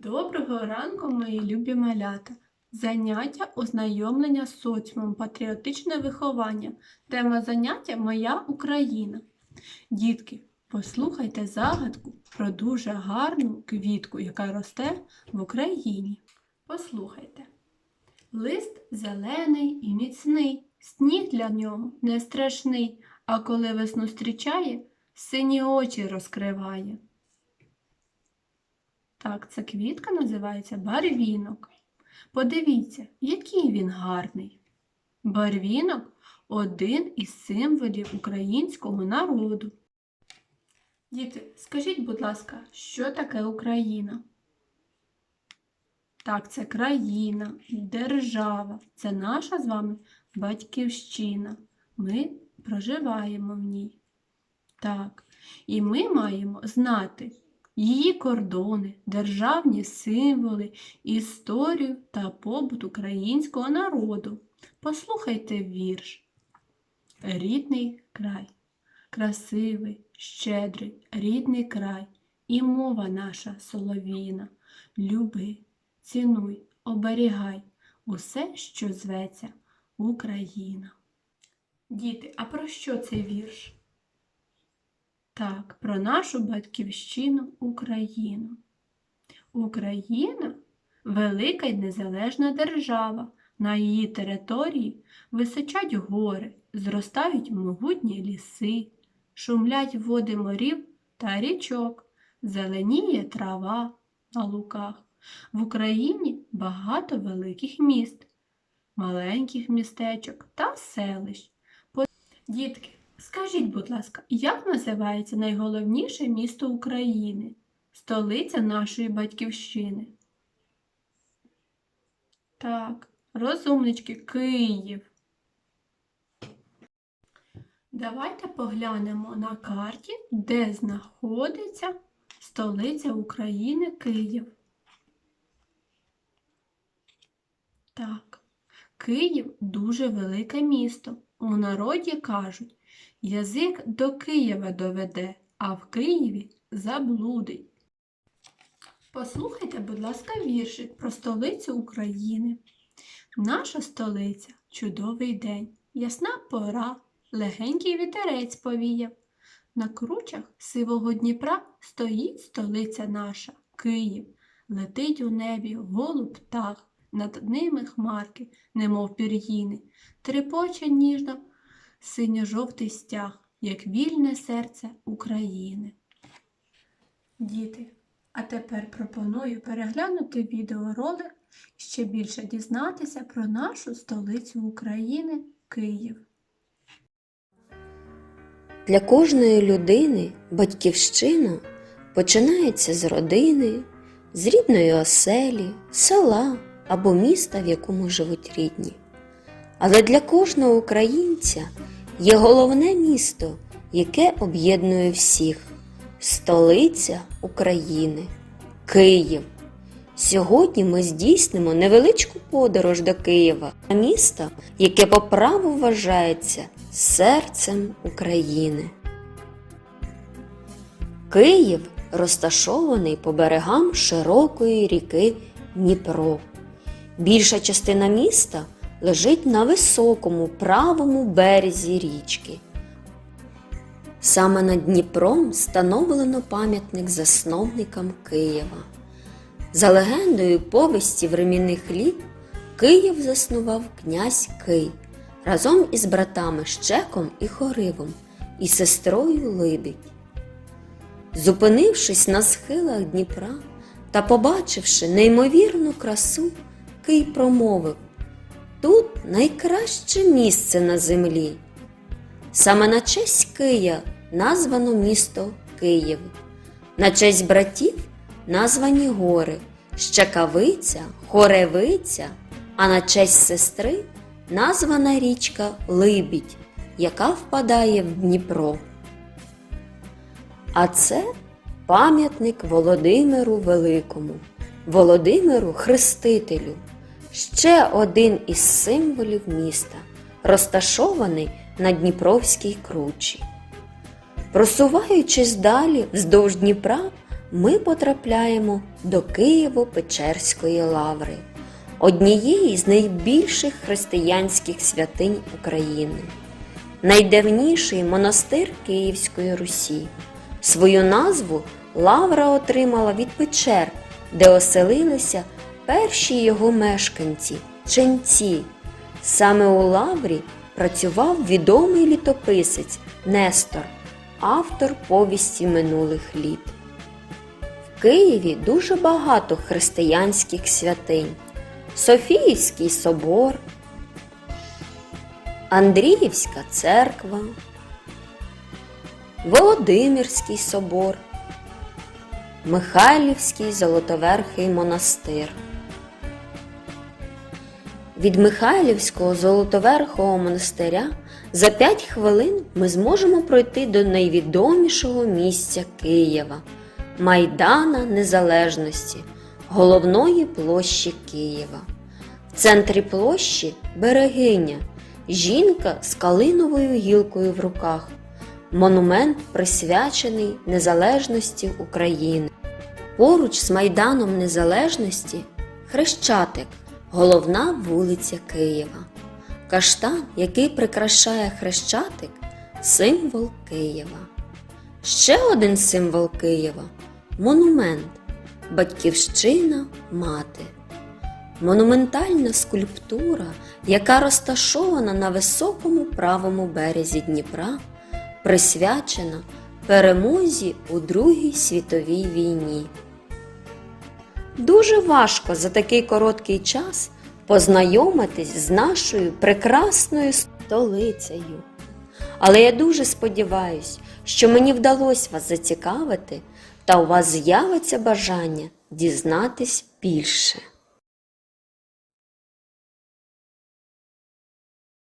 Доброго ранку, мої любі малята! Заняття ознайомлення з соціумом, патріотичне виховання. Тема заняття Моя Україна. Дітки, послухайте загадку про дуже гарну квітку, яка росте в Україні. Послухайте. Лист зелений і міцний, сніг для нього не страшний, а коли весну зустрічає, сині очі розкриває. Так, ця квітка називається барвінок. Подивіться, який він гарний. Барвінок один із символів українського народу. Діти, скажіть, будь ласка, що таке Україна? Так, це країна, держава, це наша з вами батьківщина. Ми проживаємо в ній. Так, і ми маємо знати її кордони, державні символи, історію та побут українського народу. Послухайте вірш. Рідний край, красивий, щедрий, рідний край, і мова наша солов'їна. Люби, цінуй, оберігай усе, що зветься Україна. Діти, а про що цей вірш? Так, про нашу батьківщину Україну. Україна велика й незалежна держава. На її території височать гори, зростають могутні ліси, шумлять води морів та річок, зеленіє трава на луках. В Україні багато великих міст, маленьких містечок та селищ. Дітки, Скажіть, будь ласка, як називається найголовніше місто України, столиця нашої батьківщини? Так, розумнички, Київ. Давайте поглянемо на карті, де знаходиться столиця України Київ. Так, Київ дуже велике місто. У народі кажуть, Язик до Києва доведе, а в Києві заблудить. Послухайте, будь ласка, віршик про столицю України. Наша столиця чудовий день, ясна пора, легенький вітерець повіяв. На кручах сивого Дніпра стоїть столиця наша, Київ. Летить у небі голуб птах, над ними хмарки, немов пір'їни, трепоче ніжно синьо-жовтий стяг, як вільне серце України. Діти, а тепер пропоную переглянути відеоролик ще більше дізнатися про нашу столицю України Київ. Для кожної людини батьківщина починається з родини, з рідної оселі, села або міста, в якому живуть рідні. Але для кожного українця є головне місто, яке об'єднує всіх столиця України Київ. Сьогодні ми здійснимо невеличку подорож до Києва, міста, яке по праву вважається серцем України. Київ розташований по берегам широкої ріки Дніпро. Більша частина міста лежить на високому правому березі річки. Саме над Дніпром встановлено пам'ятник засновникам Києва. За легендою повісті времінних літ Київ заснував князь Кий разом із братами Щеком і Хоривом і сестрою Либідь. Зупинившись на схилах Дніпра та побачивши неймовірну красу, Кий промовив Тут найкраще місце на землі. Саме на честь Кия названо місто Київ, на честь братів названі гори Щекавиця, Хоревиця, а на честь сестри названа річка Либідь, яка впадає в Дніпро. А це пам'ятник Володимиру Великому, Володимиру Хрестителю, ще один із символів міста, розташований на Дніпровській кручі. Просуваючись далі вздовж Дніпра, ми потрапляємо до Києво-Печерської лаври, однієї з найбільших християнських святинь України, найдавніший монастир Київської Русі. Свою назву лавра отримала від печер, де оселилися перші його мешканці ченці. Саме у лаврі працював відомий літописець Нестор, автор повісті минулих літ. В Києві дуже багато християнських святинь. Софіївський собор, Андріївська церква, Володимирський собор, Михайлівський Золотоверхий монастир. Від Михайлівського Золотоверхого монастиря за 5 хвилин ми зможемо пройти до найвідомішого місця Києва Майдана Незалежності, головної площі Києва. В центрі площі берегиня, жінка з калиновою гілкою в руках. Монумент присвячений незалежності України. Поруч з Майданом Незалежності Хрещатик, головна вулиця Києва. Каштан, який прикрашає Хрещатик, символ Києва. Ще один символ Києва монумент Батьківщина мати. Монументальна скульптура, яка розташована на високому правому березі Дніпра, присвячена перемозі у Другій світовій війні. Дуже важко за такий короткий час познайомитись з нашою прекрасною столицею. Але я дуже сподіваюся, що мені вдалося вас зацікавити та у вас з'явиться бажання дізнатись більше.